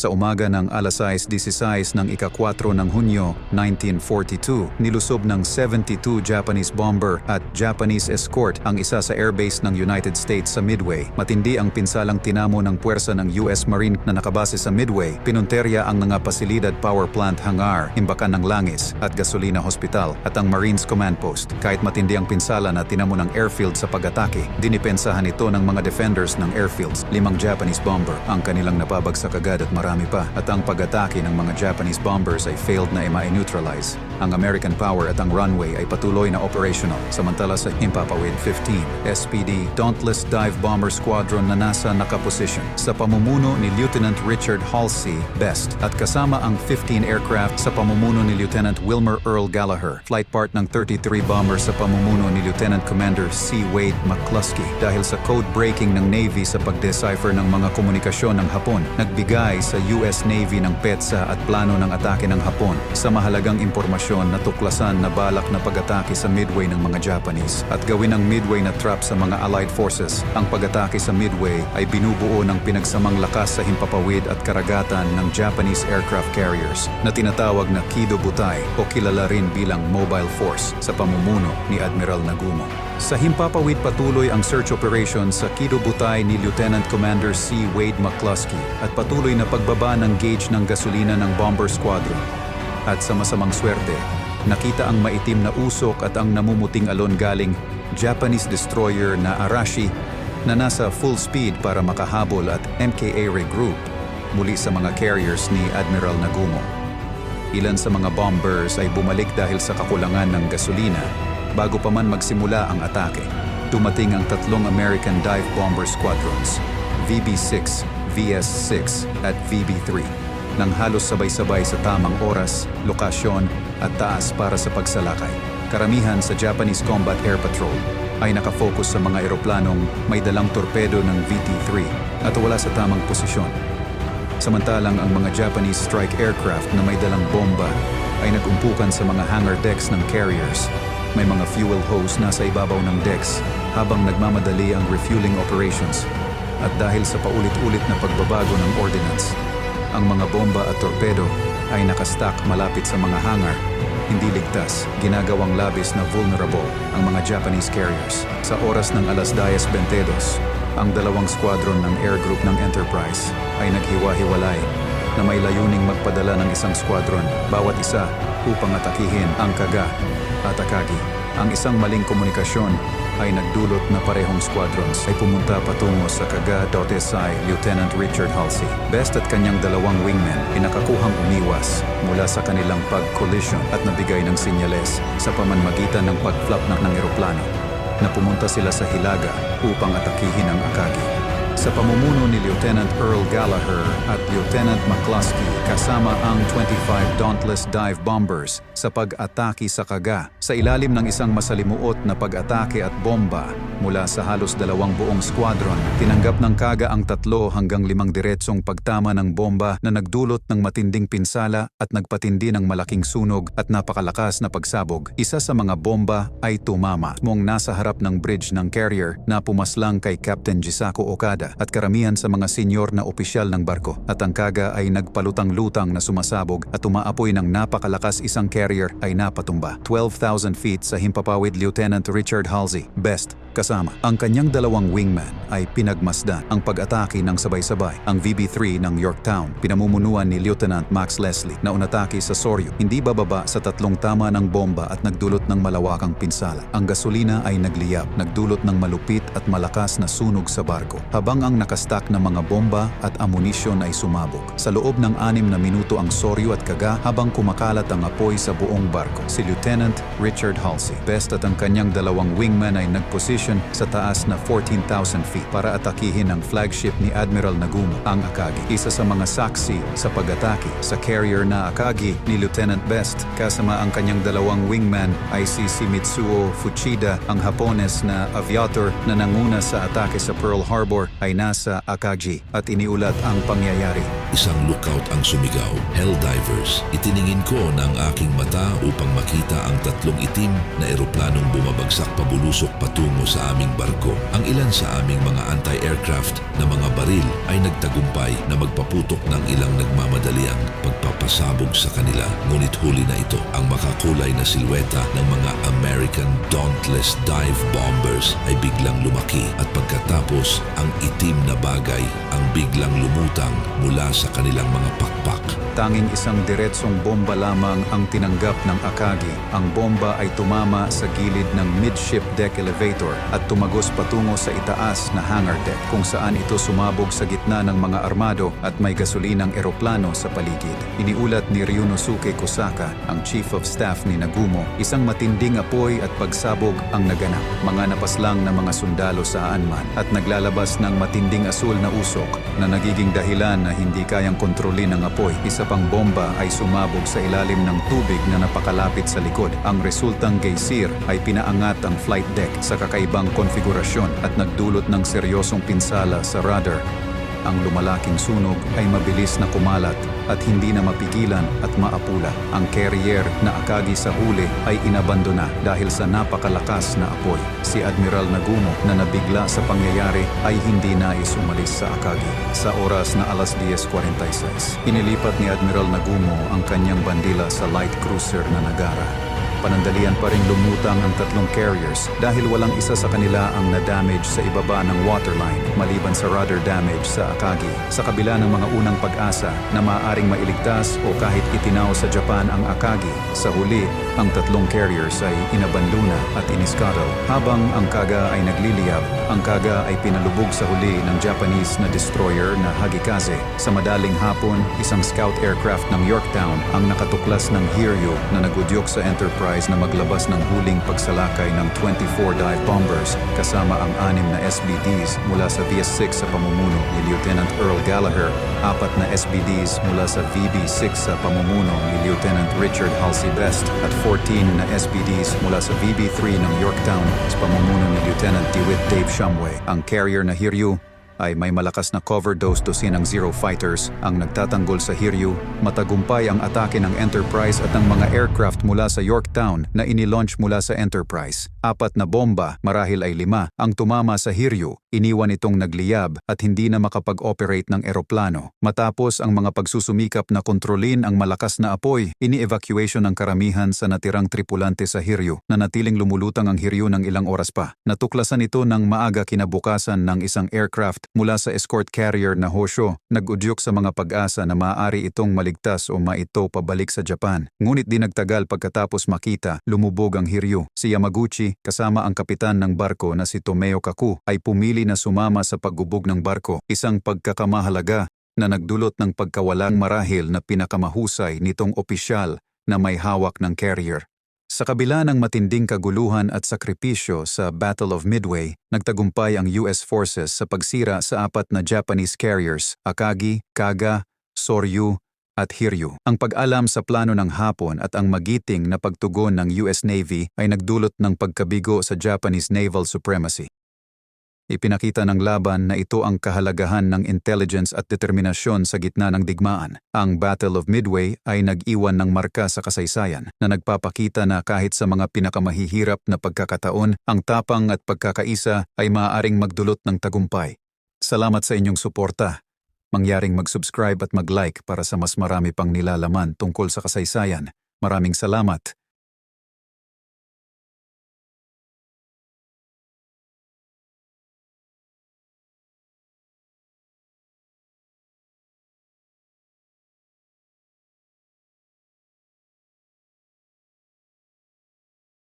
Sa umaga ng alas 6.16 ng ika-4 ng Hunyo 1942, nilusob ng 72 Japanese bomber at Japanese escort ang isa sa airbase ng United States sa Midway. Matindi ang pinsalang tinamo ng puwersa ng US Marine na nakabase sa Midway. Pinunterya ang mga pasilidad power plant hangar, imbakan ng langis at gasolina hospital at ang Marines Command Post. Kahit matindi ang pinsala na tinamo ng airfield sa pag-atake, dinipensahan ito ng mga defenders ng airfields. Limang Japanese bomber ang kanilang napabagsak agad at marami pa. At ang pag-atake ng mga Japanese bombers ay failed na i-neutralize. Ang American power at ang runway ay patuloy na operational. Samantala sa Himpapawid 15, SPD Dauntless Dive Bomber Squadron na nasa nakaposisyon sa pamumuno ni Lieutenant Richard Halsey Best at kasama ang 15 aircraft sa pamumuno ni Lieutenant Wilmer Earl Gallagher, flight part ng 33 bomber sa pamumuno ni Lieutenant Commander C. Wade McCluskey dahil sa code breaking ng Navy sa pag-decipher ng mga komunikasyon ng Hapon, nagbigay sa US Navy ng petsa at plano ng atake ng Hapon sa mahalagang impormasyon na tuklasan na balak na pag-atake sa Midway ng mga Japanese at gawin ang Midway na trap sa mga Allied forces. Ang pag-atake sa Midway ay binubuo ng pinagsamang lakas sa himpapawid at karagatan ng Japanese aircraft carriers na tinatawag na Kido Butai o kilala rin bilang Mobile Force sa pamumuno ni Admiral Nagumo. Sa Himpapawid patuloy ang search operation sa Kido Butai ni Lieutenant Commander C. Wade McCluskey at patuloy na pagbaba ng gauge ng gasolina ng bomber squadron. At sa masamang swerte, nakita ang maitim na usok at ang namumuting alon galing Japanese destroyer na Arashi na nasa full speed para makahabol at MKA regroup muli sa mga carriers ni Admiral Nagumo. Ilan sa mga bombers ay bumalik dahil sa kakulangan ng gasolina bago pa man magsimula ang atake. Dumating ang tatlong American Dive Bomber Squadrons, VB-6, VS-6 at VB-3, nang halos sabay-sabay sa tamang oras, lokasyon at taas para sa pagsalakay. Karamihan sa Japanese Combat Air Patrol ay nakafocus sa mga eroplanong may dalang torpedo ng VT-3 at wala sa tamang posisyon. Samantalang ang mga Japanese strike aircraft na may dalang bomba ay nagumpukan sa mga hangar decks ng carriers. May mga fuel hose nasa ibabaw ng decks habang nagmamadali ang refueling operations. At dahil sa paulit-ulit na pagbabago ng ordinance, ang mga bomba at torpedo ay nakastack malapit sa mga hangar, hindi ligtas, ginagawang labis na vulnerable ang mga Japanese carriers. Sa oras ng alas 10.22, ang dalawang squadron ng air group ng Enterprise ay naghiwa-hiwalay na may layuning magpadala ng isang squadron, bawat isa upang atakihin ang Kaga at Akagi. Ang isang maling komunikasyon ay nagdulot na parehong squadrons ay pumunta patungo sa Kaga.SI Lieutenant Richard Halsey. Best at kanyang dalawang wingmen pinakakuhang umiwas mula sa kanilang pag-collision at nabigay ng sinyales sa pamanmagitan ng pag-flap ng, ng eroplano na pumunta sila sa Hilaga upang atakihin ang Akagi. Sa pamumuno ni Lieutenant Earl Gallagher at Lieutenant McCluskey kasama ang 25 Dauntless Dive Bombers sa pag-atake sa Kaga sa ilalim ng isang masalimuot na pag-atake at bomba mula sa halos dalawang buong squadron, tinanggap ng Kaga ang tatlo hanggang limang diretsong pagtama ng bomba na nagdulot ng matinding pinsala at nagpatindi ng malaking sunog at napakalakas na pagsabog. Isa sa mga bomba ay tumama mong nasa harap ng bridge ng carrier na pumaslang kay Captain Jisaku Okada at karamihan sa mga senyor na opisyal ng barko. At ang Kaga ay nagpalutang-lutang na sumasabog at umaapoy ng napakalakas isang carrier ay napatumba. 12,000 feet sa himpapawid Lieutenant Richard Halsey, best kasama. Ang kanyang dalawang wingman ay pinagmasdan ang pag-atake ng sabay-sabay. Ang VB-3 ng Yorktown, pinamumunuan ni Lieutenant Max Leslie na unatake sa Soryo, hindi bababa sa tatlong tama ng bomba at nagdulot ng malawakang pinsala. Ang gasolina ay nagliyab, nagdulot ng malupit at malakas na sunog sa barko. Habang ang nakastak na mga bomba at amunisyon ay sumabog. Sa loob ng anim na minuto ang Soryo at Kaga habang kumakalat ang apoy sa buong barko. Si Lieutenant Richard Halsey, best at ang kanyang dalawang wingman ay nagposition sa taas na 14,000 feet para atakihin ang flagship ni Admiral Nagumo, ang Akagi. Isa sa mga saksi sa pag-atake sa carrier na Akagi ni Lieutenant Best kasama ang kanyang dalawang wingman ay si Mitsuo Fuchida, ang Hapones na aviator na nanguna sa atake sa Pearl Harbor ay nasa Akagi at iniulat ang pangyayari. Isang lookout ang sumigaw, Helldivers. Itiningin ko ng aking mata upang makita ang tatlong itim na eroplanong bumabagsak pabulusok patungo sa aming barko. Ang ilan sa aming mga anti-aircraft na mga baril ay nagtagumpay na magpaputok ng ilang nagmamadaliang pagpapasabog sa kanila. Ngunit huli na ito ang makakulay na silweta ng mga American Dauntless Dive Bombers ay biglang lumaki at pagkatapos ang itim na bagay ang biglang lumutang mula sa kanilang mga pakpak. Tanging isang diretsong bomba lamang ang tinanggap ng Akagi. Ang bomba ay tumama sa gilid ng midship deck elevator at tumagos patungo sa itaas na hangar deck kung saan ito sumabog sa gitna ng mga armado at may gasolinang eroplano sa paligid. Iniulat ni Ryunosuke Kosaka, ang chief of staff ni Nagumo, isang matinding apoy at pagsabog ang naganap. Mga napaslang na mga sundalo saan man at naglalabas ng matinding asul na usok na nagiging dahilan na hindi kayang kontrolin ng apoy. Isa pang bomba ay sumabog sa ilalim ng tubig na napakalapit sa likod. Ang resultang geysir ay pinaangat ang flight deck sa kakaibang konfigurasyon at nagdulot ng seryosong pinsala sa rudder. Ang lumalaking sunog ay mabilis na kumalat at hindi na mapigilan at maapula. Ang carrier na akagi sa huli ay inabandona dahil sa napakalakas na apoy. Si Admiral Nagumo na nabigla sa pangyayari ay hindi nais umalis sa akagi. Sa oras na alas 10.46, inilipat ni Admiral Nagumo ang kanyang bandila sa light cruiser na Nagara. Panandalian pa rin lumutang ang tatlong carriers dahil walang isa sa kanila ang na-damage sa ibaba ng waterline maliban sa rudder damage sa Akagi. Sa kabila ng mga unang pag-asa na maaaring mailigtas o kahit itinaw sa Japan ang Akagi, sa huli, ang tatlong carriers ay inabandona at iniskattle. Habang ang Kaga ay nagliliyab, ang Kaga ay pinalubog sa huli ng Japanese na destroyer na Hagikaze. Sa madaling hapon, isang scout aircraft ng Yorktown ang nakatuklas ng Hiryu na nagudyok sa Enterprise na maglabas ng huling pagsalakay ng 24 dive bombers kasama ang anim na SBDs mula sa VS-6 sa pamumuno ni Lieutenant Earl Gallagher, apat na SBDs mula sa VB-6 sa pamumuno ni Lieutenant Richard Halsey Best at 14 na SBDs mula sa VB-3 ng Yorktown sa pamumuno ni Lieutenant DeWitt Dave Shumway. Ang carrier na Hiryu ay may malakas na cover dose dosin ng Zero Fighters ang nagtatanggol sa Hiryu, matagumpay ang atake ng Enterprise at ng mga aircraft mula sa Yorktown na inilaunch mula sa Enterprise. Apat na bomba, marahil ay lima, ang tumama sa Hiryu, iniwan itong nagliyab at hindi na makapag-operate ng eroplano. Matapos ang mga pagsusumikap na kontrolin ang malakas na apoy, ini-evacuation ng karamihan sa natirang tripulante sa Hiryu na natiling lumulutang ang Hiryu ng ilang oras pa. Natuklasan ito ng maaga kinabukasan ng isang aircraft mula sa escort carrier na Hosho, nag-udyok sa mga pag-asa na maaari itong maligtas o maito pabalik sa Japan. Ngunit di nagtagal pagkatapos makita, lumubog ang Hiryu. Si Yamaguchi, kasama ang kapitan ng barko na si Tomeo Kaku, ay pumili na sumama sa paggubog ng barko, isang pagkakamahalaga na nagdulot ng pagkawalang marahil na pinakamahusay nitong opisyal na may hawak ng carrier. Sa kabila ng matinding kaguluhan at sakripisyo sa Battle of Midway, nagtagumpay ang US forces sa pagsira sa apat na Japanese carriers, Akagi, Kaga, Soryu, at Hiryu. Ang pag-alam sa plano ng Hapon at ang magiting na pagtugon ng US Navy ay nagdulot ng pagkabigo sa Japanese naval supremacy. Ipinakita ng laban na ito ang kahalagahan ng intelligence at determinasyon sa gitna ng digmaan. Ang Battle of Midway ay nag-iwan ng marka sa kasaysayan na nagpapakita na kahit sa mga pinakamahihirap na pagkakataon, ang tapang at pagkakaisa ay maaaring magdulot ng tagumpay. Salamat sa inyong suporta. Mangyaring mag-subscribe at mag-like para sa mas marami pang nilalaman tungkol sa kasaysayan. Maraming salamat.